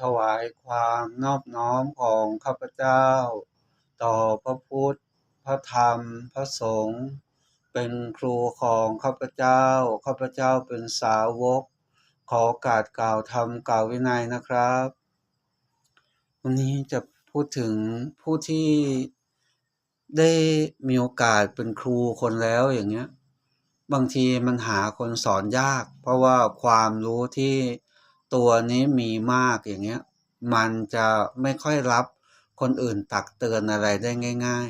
ถวายความนอบน้อมของข้าพเจ้า ต่อพระพุทธ พระธรรม พระสงฆ์เป็นครูของข้าพเจ้า ข้าพเจ้าเป็นสาวก ขอโอกาสกล่าวธรรมกล่าววินัยนะครับ วันนี้จะพูดถึงผู้ที่ได้มีโอกาสเป็นครูคนแล้วอย่างเงี้ย บางทีมันหาคนสอนยาก เพราะว่าความรู้ที่ ตัวนี้มีมากอย่างเงี้ย มันจะไม่ค่อยรับคนอื่นตักเตือนอะไรได้ง่าย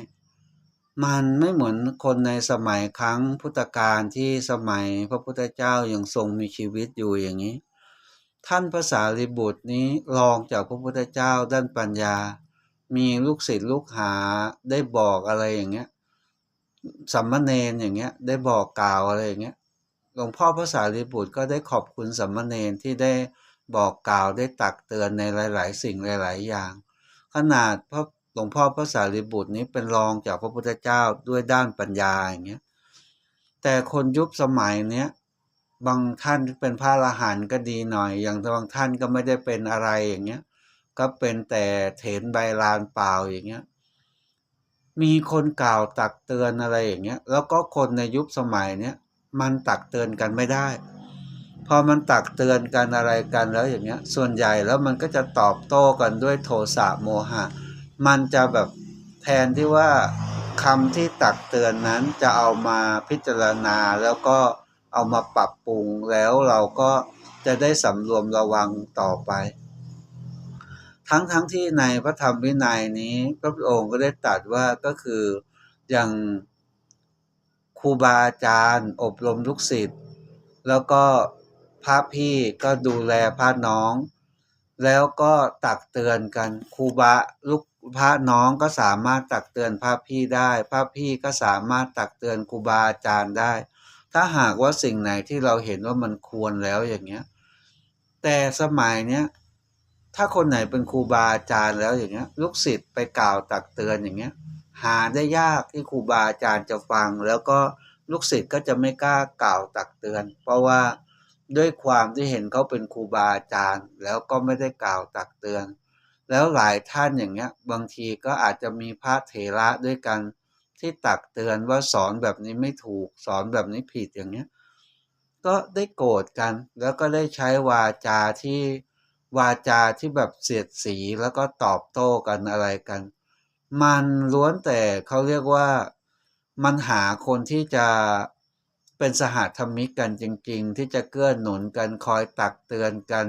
ๆ มันไม่เหมือนคนในสมัยครั้งพุทธกาลที่สมัยพระพุทธเจ้ายัางทรงมีชีวิตอยู่อย่างนี้ ท่านภาษาลิบุตรนี้รองจากพระพุทธเจ้าด้านปัญญา มีลูกศิษย์ลูกหาได้บอกอะไรอย่างเงี้ยสัมมาเนนอย่างเงี้ยได้บอกกล่าวอะไรอย่างเงี้ยหลวงพ่อภาษาลิบุตรก็ได้ขอบคุณสัมมาเนนที่ได้ บอกกล่าวได้ตักเตือนในหลาย ๆ สิ่งหลาย ๆ อย่าง ขนาดพระหลวงพ่อพระสารีบุตรนี้เป็นรองจากพระพุทธเจ้าด้วยด้านปัญญาอย่างเงี้ยแต่คนยุคสมัยเนี้ยบางท่านเป็นพระอรหันต์ก็ดีหน่อย อย่างบางท่านก็ไม่ได้เป็นอะไรอย่างเงี้ย ก็เป็นแต่เถนใบลานเปล่าอย่างเงี้ย มีคนกล่าวตักเตือนอะไรอย่างเงี้ย แล้วก็คนในยุคสมัยเนี้ยมันตักเตือนกันไม่ได้ พอมันตักเตือนกันอะไรกันแล้วอย่างเงี้ย ส่วนใหญ่แล้วมันก็จะตอบโต้กันด้วยโทสะโมหะ มันจะแบบแทนที่ว่าคำที่ตักเตือนนั้นจะเอามาพิจารณาแล้วก็เอามาปรับปรุงแล้วเราก็จะได้สำรวมระวังต่อไป ทั้งทั้งที่ในพระธรรมวินัยนี้พระองค์ก็ได้ตรัสว่าก็คืออย่างครูบาอาจารย์ อบรมลูกศิษย์แล้วก็ พระพี่ก็ดูแลพระน้อง แล้วก็ตักเตือนกันครูบาลูกพระน้องก็สามารถตักเตือนพระพี่ได้ พระพี่ก็สามารถตักเตือนครูบาอาจารย์ได้ ถ้าหากว่าสิ่งไหนที่เราเห็นว่ามันควรแล้วอย่างเงี้ย แต่สมัยเนี้ยถ้าคนไหนเป็นครูบาอาจารย์แล้วอย่างเงี้ย ลูกศิษย์ไปกล่าวตักเตือนอย่างเงี้ย หาได้ยากที่ครูบาอาจารย์จะฟัง แล้วก็ลูกศิษย์ก็จะไม่กล้ากล่าวตักเตือน เพราะว่า ด้วยความที่เห็นเขาเป็นครูบาอาจารย์ แล้วก็ไม่ได้กล่าวตักเตือน แล้วหลายท่านอย่างเงี้ย บางทีก็อาจจะมีพระเถระด้วยกันที่ตักเตือนว่าสอนแบบนี้ไม่ถูกสอนแบบนี้ผิดอย่างเงี้ยก็ได้โกรธกัน แล้วก็ได้ใช้วาจาที่วาจาที่แบบเสียดสีแล้วก็ตอบโต้กันอะไรกัน มันล้วนแต่เขาเรียกว่ามันหาคนที่จะ เป็นสหธรรมิกกันจริงๆ ที่จะเกื้อหนุนกันคอยตักเตือนกัน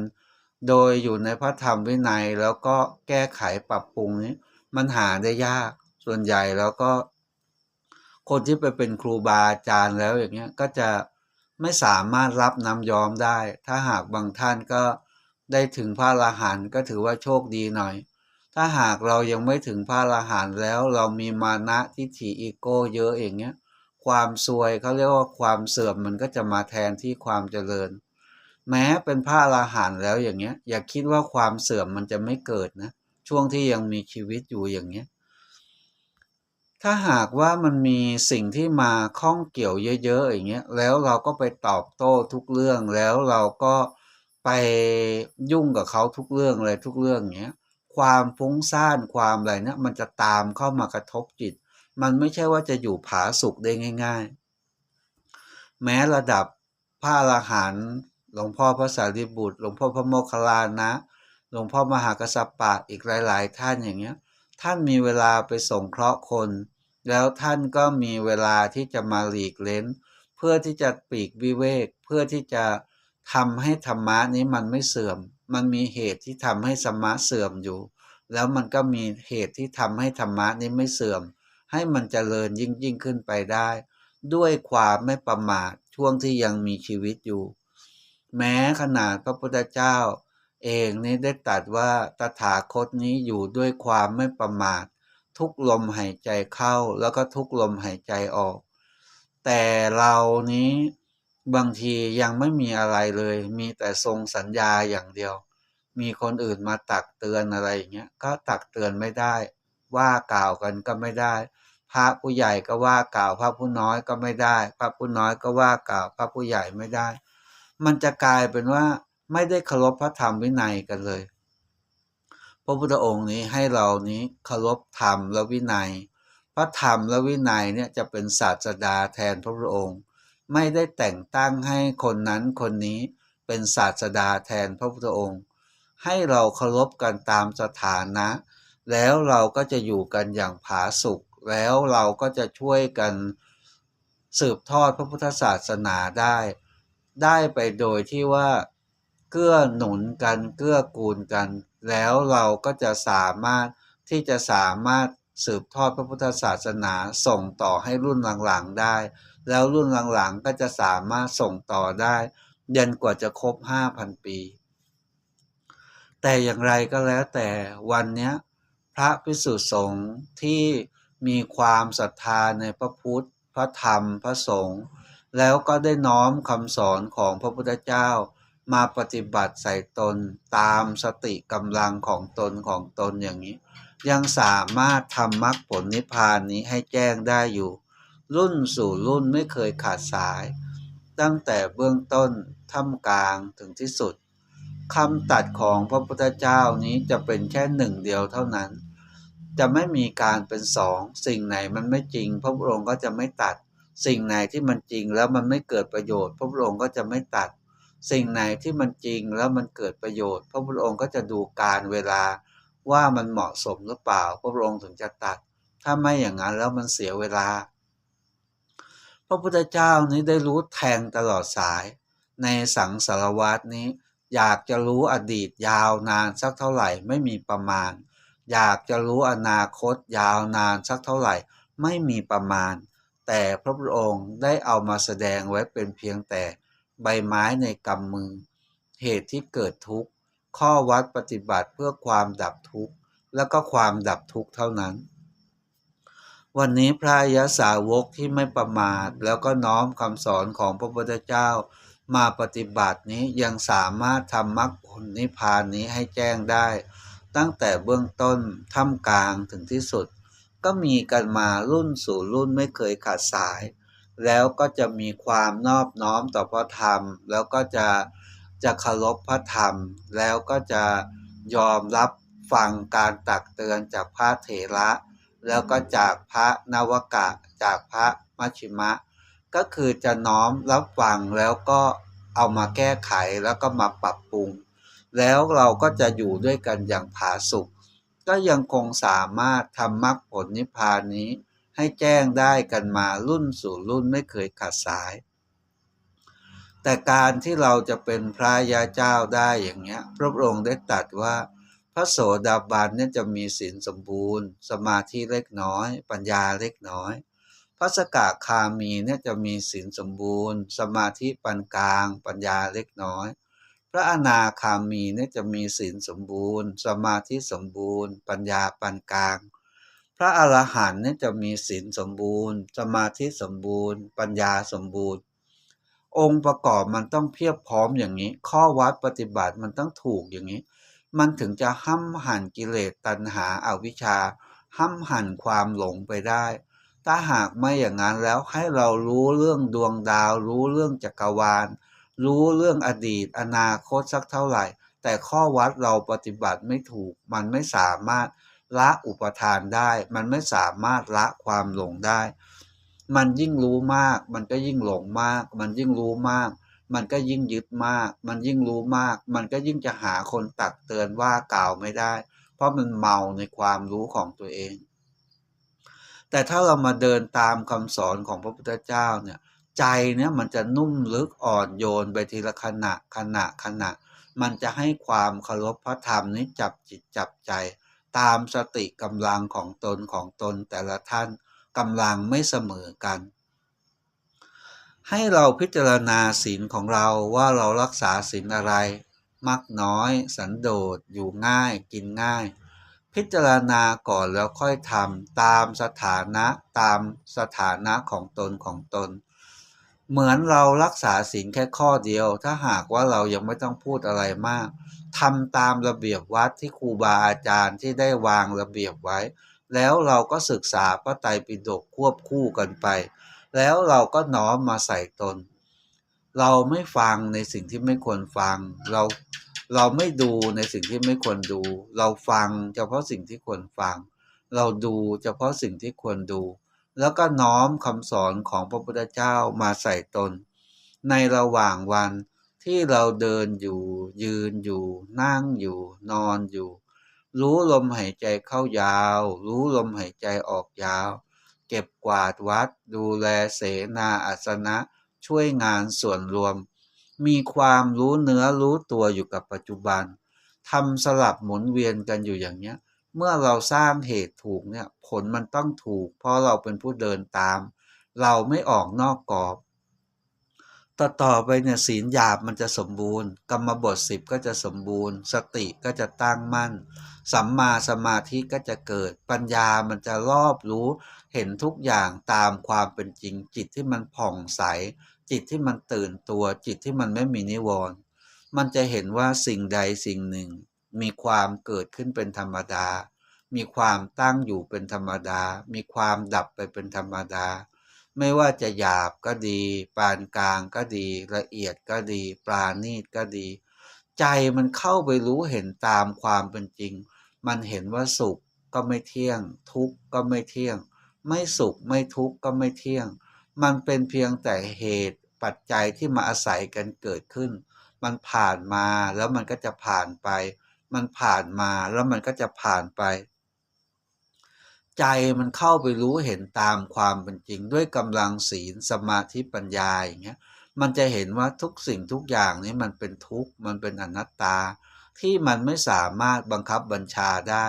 โดยอยู่ในพระธรรมวินัยแล้วก็แก้ไขปรับปรุงนี้ มันหาได้ยากส่วนใหญ่แล้วก็ คนที่ไปเป็นครูบาอาจารย์แล้วอย่างเงี้ยก็จะไม่สามารถรับน้ำยอมได้ ถ้าหากบางท่านก็ได้ถึงพระอรหันต์ก็ถือว่าโชคดีหน่อย ถ้าหากเรายังไม่ถึงพระอรหันต์แล้วเรามีมานะทิฏฐิอีโก้เยอะอย่างเงี้ย ความซวยเขาเรียกว่าความเสื่อมมันก็จะมาแทนที่ความเจริญ แม้เป็นพระอรหันต์แล้วอย่างเงี้ย อย่าคิดว่าความเสื่อมมันจะไม่เกิดนะ ช่วงที่ยังมีชีวิตอยู่อย่างเงี้ยถ้าหากว่ามันมีสิ่งที่มาข้องเกี่ยวเยอะๆอย่างเงี้ยแล้วเราก็ไปตอบโต้ทุกเรื่องแล้วเราก็ไปยุ่งกับเขาทุกเรื่องเลยทุกเรื่องเงี้ยความฟุ้งซ่านความอะไรเนี่ยมันจะตามเข้ามากระทบจิต มันไม่ใช่ว่าจะอยู่ผาสุกได้ง่าย ๆ แม้ระดับพระอรหันต์หลวงพ่อพระสารีบุตร หลวงพ่อพระโมคคัลลานะ หลวงพ่อมหากัสสปะอีกหลาย ๆ ท่านอย่างเงี้ย ท่านมีเวลาไปส่งเคราะห์คน แล้วท่านก็มีเวลาที่จะมาหลีกเล้น เพื่อที่จะปีกวิเวก เพื่อที่จะทำให้ธรรมะนี้มันไม่เสื่อม มันมีเหตุที่ทำให้สมะเสื่อมอยู่ แล้วมันก็มีเหตุที่ทำให้ธรรมะนี้ไม่เสื่อม ให้มันเจริญยิ่งยิ่งขึ้นไปได้ ด้วยความไม่ประมาทช่วงที่ยังมีชีวิตอยู่ แม้ขนาดพระพุทธเจ้า เองนี้ได้ตรัสว่าตถาคตนี้อยู่ด้วยความไม่ประมาท ทุกลมหายใจเข้าแล้วก็ทุกลมหายใจออก แต่เรานี้บางทียังไม่มีอะไรเลย มีแต่ทรงสัญญาอย่างเดียว มีคนอื่นมาตักเตือนอะไรอย่างเงี้ยก็ตักเตือนไม่ได้ ว่ากล่าวกันก็ไม่ได้ พระผู้ใหญ่ก็ว่ากล่าว พระผู้น้อยก็ไม่ได้ พระผู้น้อยก็ว่ากล่าว พระผู้ใหญ่ไม่ได้ มันจะกลายเป็นว่าไม่ได้เคารพพระธรรมวินัยกันเลย พระพุทธองค์นี้ให้เรานี้เคารพธรรมและวินัย พระธรรมและวินัยเนี่ยจะเป็นศาสดาแทนพระพุทธองค์ ไม่ได้แต่งตั้งให้คนนั้นคนนี้เป็นศาสดาแทนพระพุทธองค์ ให้เราเคารพกันตามสถานะ แล้วเราก็จะอยู่กันอย่างผาสุก แล้วเราก็จะช่วยกันสืบทอดพระพุทธศาสนาได้ ได้ไปโดยที่ว่าเกื้อหนุนกันเกื้อกูลกัน แล้วเราก็จะสามารถที่จะสามารถสืบทอดพระพุทธศาสนาส่งต่อให้รุ่นหลังๆได้ แล้วรุ่นหลังๆก็จะสามารถส่งต่อได้ยันกว่าจะครบ 5,000 ปี แต่อย่างไรก็แล้วแต่วันนี้พระพิสุสงฆ์ที่ มีความศรัทธาในพระพุทธ พระธรรม พระสงฆ์ แล้วก็ได้น้อมคำสอนของพระพุทธเจ้า มาปฏิบัติใส่ตนตามสติกำลังของตนของตนอย่างนี้ ยังสามารถทำมรรคผลนิพพานนี้ให้แจ้งได้อยู่ รุ่นสู่รุ่นไม่เคยขาดสาย ตั้งแต่เบื้องต้นท่ามกลางถึงที่สุดคำตัดของพระพุทธเจ้านี้จะเป็นแค่หนึ่งเดียวเท่านั้น จะไม่มีการเป็นสอง สิ่งไหนมันไม่จริง พระพุทธองค์ก็จะไม่ตัด สิ่งไหนที่มันจริงแล้วมันไม่เกิดประโยชน์ พระพุทธองค์ก็จะไม่ตัด สิ่งไหนที่มันจริงแล้วมันเกิดประโยชน์ พระพุทธองค์ก็จะดูการเวลาว่ามันเหมาะสมหรือเปล่า พระพุทธองค์ถึงจะตัด ถ้าไม่อย่างนั้นแล้วมันเสียเวลา พระพุทธเจ้านี้ได้รู้แทงตลอดสาย ในสังสารวัตนี้ อยากจะรู้อดีตยาวนานสักเท่าไหร่ไม่มีประมาณ อยากจะรู้อนาคตยาวนานสักเท่าไหร่ไม่มีประมาณ แต่พระพุทธองค์ได้เอามาแสดงไว้เป็นเพียงแต่ใบไม้ในกำมือ เหตุที่เกิดทุกข์ ข้อวัดปฏิบัติเพื่อความดับทุกข์ แล้วก็ความดับทุกข์เท่านั้น วันนี้พระอริยสาวกที่ไม่ประมาท แล้วก็น้อมคำสอนของพระพุทธเจ้า มาปฏิบัตินี้ยังสามารถทำมรรคผลนิพพานนี้ให้แจ้งได้ ตั้งแต่เบื้องต้นท่ามกลางถึงที่สุด ก็มีกันมารุ่นสู่รุ่นไม่เคยขาดสาย แล้วก็จะมีความนอบน้อมต่อพระธรรม แล้วก็จะจะเคารพพระธรรม แล้วก็จะยอมรับฟังการตักเตือนจากพระเถระ แล้วก็จากพระนวกะ จากพระมัชชิมะ ก็คือจะน้อมรับฟังแล้วก็เอามาแก้ไขแล้วก็มาปรับปรุง แล้วเราก็จะอยู่ด้วยกันอย่างผาสุกก็ยังคงสามารถทำมรรคผลนิพพานนี้ ให้แจ้งได้กันมารุ่นสู่รุ่นไม่เคยขาดสาย แต่การที่เราจะเป็นพระยาเจ้าได้อย่างเงี้ย พระองค์ได้ตรัสว่า พระโสดาบันเนี่ยจะมีศีลสมบูรณ์ สมาธิเล็กน้อย ปัญญาเล็กน้อย พระสกาคามีเนี่ยจะมีศีลสมบูรณ์ สมาธิปานกลาง ปัญญาเล็กน้อย ระอนาคามีเนี่ยจะมีศีลสมบูรณ์ สมาธิสมบูรณ์ ปัญญาปานกลาง พระอรหันต์เนี่ยจะมีศีลสมบูรณ์ สมาธิสมบูรณ์ ปัญญาสมบูรณ์ องค์ประกอบมันต้องเพียบพร้อมอย่างนี้ ข้อวัดปฏิบัติมันต้องถูกอย่างนี้ มันถึงจะห้ำหั่นกิเลสตัณหาอาวิชชาห้ำหั่นความหลงไปได้ ถ้าหากไม่อย่างนั้นแล้วให้เรารู้เรื่องดวงดาว รู้เรื่องจักรวาล รู้เรื่องอดีต อนาคตสักเท่าไหร่ แต่ข้อวัดเราปฏิบัติไม่ถูก มันไม่สามารถละอุปทานได้ มันไม่สามารถละความหลงได้ มันยิ่งรู้มาก มันก็ยิ่งหลงมาก มันยิ่งรู้มาก มันก็ยิ่งยึดมาก มันยิ่งรู้มาก มันก็ยิ่งจะหาคนตักเตือนว่ากล่าวไม่ได้ เพราะมันเมาในความรู้ของตัวเอง แต่ถ้าเรามาเดินตามคำสอนของพระพุทธเจ้าเนี่ย ใจเนี่ยมันจะนุ่มลึกอ่อนโยนไปทีละขณะขณะขณะ มันจะให้ความเคารพพระธรรมนี้จับจิตจับใจ ตามสติกำลังของตนของตนแต่ละท่านกำลังไม่เสมอกัน ให้เราพิจารณาศีลของเราว่าเรารักษาศีลอะไร มักน้อย สันโดษอยู่ง่ายกินง่าย พิจารณาก่อนแล้วค่อยทำตามสถานะตามสถานะของตนของตน เหมือนเรารักษาศีลแค่ข้อเดียว ถ้าหากว่าเรายังไม่ต้องพูดอะไรมากทำตามระเบียบวัดที่ครูบาอาจารย์ที่ได้วางระเบียบไว้ แล้วเราก็ศึกษาพระไตรปิฎกควบคู่กันไป แล้วเราก็น้อมมาใส่ตน เราไม่ฟังในสิ่งที่ไม่ควรฟัง เราเราไม่ดูในสิ่งที่ไม่ควรดู เราฟังเฉพาะสิ่งที่ควรฟัง เราดูเฉพาะสิ่งที่ควรดู แล้วก็น้อมคำสอนของพระพุทธเจ้ามาใส่ตน ในระหว่างวันที่เราเดินอยู่ ยืนอยู่ นั่งอยู่ นอนอยู่ รู้ลมหายใจเข้ายาว รู้ลมหายใจออกยาว เก็บกวาดวัด ดูแลเสนาอาสนะ ช่วยงานส่วนรวม มีความรู้เนื้อรู้ตัวอยู่กับปัจจุบันทำสลับหมุนเวียนกันอยู่อย่างเนี้ย เมื่อเราสร้างเหตุถูกเนี่ยผลมันต้องถูก เพราะเราเป็นผู้เดินตาม เราไม่ออกนอกกรอบ ต่อต่อไปเนี่ยศีลหยาบมันจะสมบูรณ์ กรรมบทสิบก็จะสมบูรณ์ สติก็จะตั้งมั่น สัมมาสมาธิก็จะเกิด ปัญญามันจะรอบรู้เห็นทุกอย่างตามความเป็นจริง จิตที่มันผ่องใส จิตที่มันตื่นตัว จิตที่มันไม่มีนิวรณ์มันจะเห็นว่าสิ่งใดสิ่งหนึ่ง มีความเกิดขึ้นเป็นธรรมดา มีความตั้งอยู่เป็นธรรมดา มีความดับไปเป็นธรรมดา ไม่ว่าจะหยาบก็ดี ปานกลางก็ดี ละเอียดก็ดี ปราณีตก็ดี ใจมันเข้าไปรู้เห็นตามความเป็นจริง มันเห็นว่าสุขก็ไม่เที่ยง ทุกข์ก็ไม่เที่ยง ไม่สุขไม่ทุกข์ก็ไม่เที่ยง มันเป็นเพียงแต่เหตุปัจจัยที่มาอาศัยกันเกิดขึ้น มันผ่านมาแล้วมันก็จะผ่านไป มันผ่านมาแล้วมันก็จะผ่านไป ใจมันเข้าไปรู้เห็นตามความเป็นจริง ด้วยกำลังศีลสมาธิปัญญาอย่างเงี้ยมันจะเห็นว่าทุกสิ่งทุกอย่างนี้มันเป็นทุกข์มันเป็นอนัตตา ที่มันไม่สามารถบังคับบัญชาได้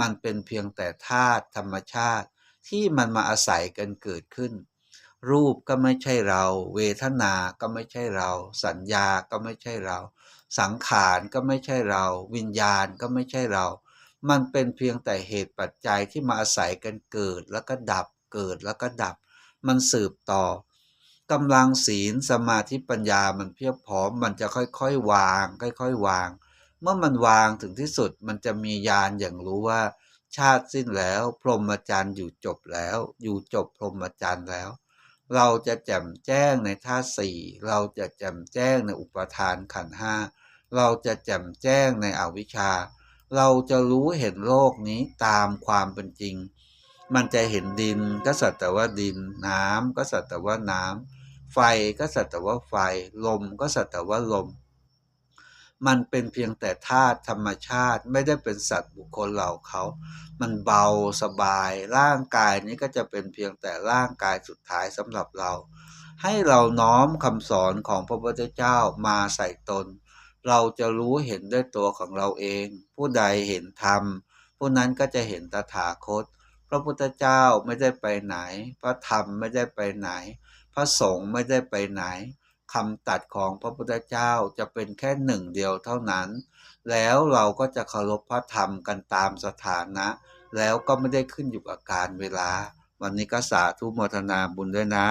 มันเป็นเพียงแต่ธาตุธรรมชาติ ที่มันมาอาศัยกันเกิดขึ้น รูปก็ไม่ใช่เรา เวทนา ก็ไม่ใช่เรา สัญญาก็ไม่ใช่เรา สังขารก็ไม่ใช่เรา วิญญาณก็ไม่ใช่เรา มันเป็นเพียงแต่เหตุปัจจัยที่มาอาศัยกันเกิดแล้วก็ดับเกิดแล้วก็ดับ มันสืบต่อกำลังศีลสมาธิปัญญามันเพียบพร้อม มันจะค่อยๆวาง ค่อยๆวาง เมื่อมันวางถึงที่สุดมันจะมีญาณอย่างรู้ว่า ชาติสิ้นแล้ว พรหมจรรย์อยู่จบแล้ว อยู่จบพรหมจรรย์แล้ว เราจะแจ่มแจ้งในธาตุสี่เราจะแจ่มแจ้งในอุปทานขันห้าเราจะแจ่มแจ้งในอวิชชา เราจะรู้เห็นโลกนี้ตามความเป็นจริง มันจะเห็นดินก็สัตว์แต่ว่าดิน น้ำก็สัตว์แต่ว่าน้ำไฟก็สัตว์แต่ว่าไฟ ลมก็สัตว์แต่ว่าลม มันเป็นเพียงแต่ธาตุธรรมชาติไม่ได้เป็นสัตว์บุคคลเหล่าเขา มันเบาสบายร่างกายนี้ก็จะเป็นเพียงแต่ร่างกายสุดท้ายสำหรับเรา ให้เราน้อมคำสอนของพระพุทธเจ้ามาใส่ตน เราจะรู้เห็นด้วยตัวของเราเอง ผู้ใดเห็นธรรม ผู้นั้นก็จะเห็นตถาคต พระพุทธเจ้าไม่ได้ไปไหน พระธรรมไม่ได้ไปไหน พระสงฆ์ไม่ได้ไปไหน คำตัดของพระพุทธเจ้าจะเป็นแค่หนึ่งเดียวเท่านั้น แล้วเราก็จะเคารพพระธรรมกันตามสถานะ แล้วก็ไม่ได้ขึ้นอยู่กับการเวลา วันนี้ก็สาธุโมทนาบุญด้วยนะ